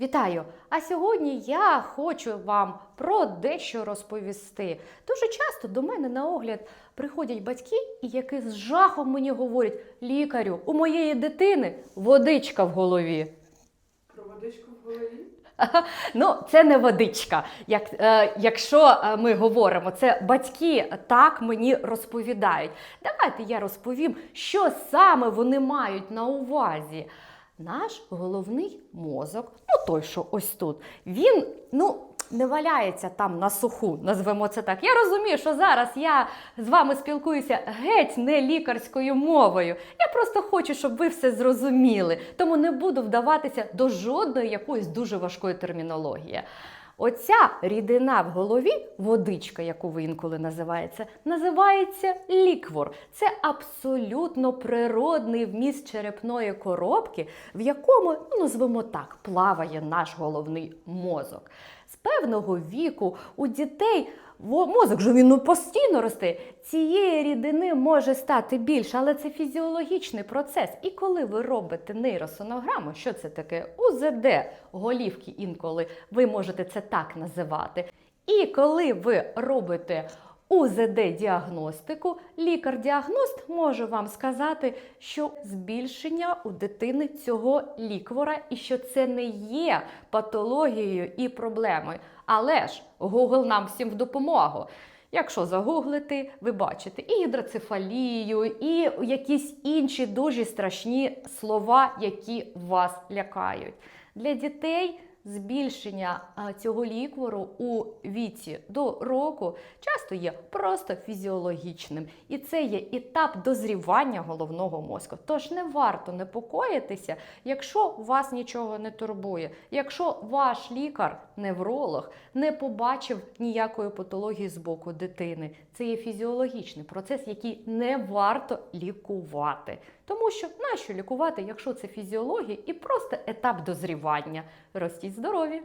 Вітаю! А сьогодні я хочу вам про дещо розповісти. Дуже часто до мене на огляд приходять батьки, і які з жахом мені говорять: лікарю, у моєї дитини водичка в голові. Про водичку в голові? Ну, це не водичка. Як, е, якщо е, ми говоримо, це батьки так мені розповідають. Давайте я розповім, що саме вони мають на увазі. Наш головний мозок, ну той, що ось тут, він ну. Не валяється там на суху, назвемо це так. Я розумію, що зараз я з вами спілкуюся геть не лікарською мовою. Я просто хочу, щоб ви все зрозуміли. Тому не буду вдаватися до жодної якоїсь дуже важкої термінології. Оця рідина в голові, водичка, яку ви інколи називається, називається ліквор. Це абсолютно природний вміст черепної коробки, в якому, ну назвемо так, плаває наш головний мозок. З певного віку у дітей мозок же він ну, постійно росте. Цієї рідини може стати більше, але це фізіологічний процес. І коли ви робите нейросонограму, що це таке? УЗД голівки інколи ви можете це так називати. І коли ви робите УЗД-діагностику, лікар-діагност може вам сказати, що збільшення у дитини цього ліквора і що це не є патологією і проблемою. Але ж Google нам всім в допомогу. Якщо загуглити, ви бачите і гідроцефалію, і якісь інші дуже страшні слова, які вас лякають. Для дітей збільшення цього ліквору у віці до року часто є просто фізіологічним. І це є етап дозрівання головного мозку. Тож не варто непокоїтися, якщо вас нічого не турбує, якщо ваш лікар, невролог, не побачив ніякої патології з боку дитини. Це є фізіологічний процес, який не варто лікувати. Тому що нащо лікувати, якщо це фізіологія і просто етап дозрівання. Ростіть здорові!